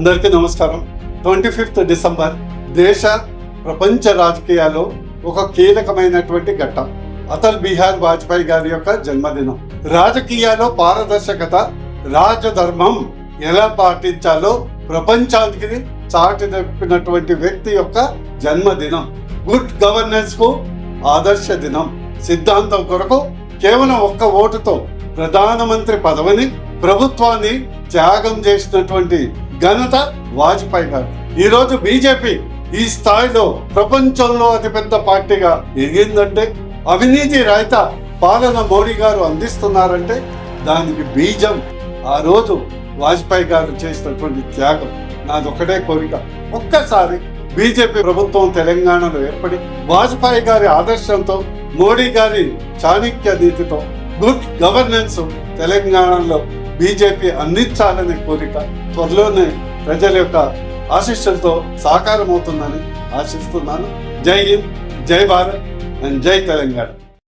అందరికీ నమస్కారం. Twenty fifth December దేశ ప్రపంచ రాజకీయాల్లో ఒక కీలకమైనటువంటి ఘట్టం. అటల్ బిహార్ వాజ్పేయి గారి యొక్క జన్మదినం. రాజకీయాల్లో పారదర్శకత రాజధర్మం ఎలా పాటించాలో ప్రపంచానికి చాటి చెప్పినటువంటి వ్యక్తి యొక్క జన్మదినం. గుడ్ గవర్నెన్స్కు ఆదర్శ దినం. సిద్ధాంతం కొరకు కేవలం ఒక్క ఓటుతో ప్రధానమంత్రి పదవిని ప్రభుత్వాన్ని త్యాగం చేసినటువంటి ఘనత వాజ్పేయి గారు. ఈరోజు బీజేపీ ఈ స్థాయిలో ప్రపంచంలో అతిపెద్ద పార్టీగా ఎదిగిందంటే అవినీతి రహిత పాలన మోడీ గారు అందిస్తున్నారంటే దానికి బీజం ఆ రోజు వాజ్పేయి గారు చేసినటువంటి త్యాగం. నాదొక్కటే కోరిక. ఒక్కసారి బీజేపీ ప్రభుత్వం తెలంగాణలో ఏర్పడి వాజ్పేయి గారి ఆదర్శంతో మోడీ గారి చాణక్య నీతితో గుడ్ గవర్నెన్స్ తెలంగాణలో బీజేపీ అందించాలనే కోరిక త్వరలోనే ప్రజల యొక్క ఆశీస్సులతో సాకారం అవుతుందని ఆశిస్తున్నాను. జై హింద్ జై భారత్ అండ్ జై తెలంగాణ.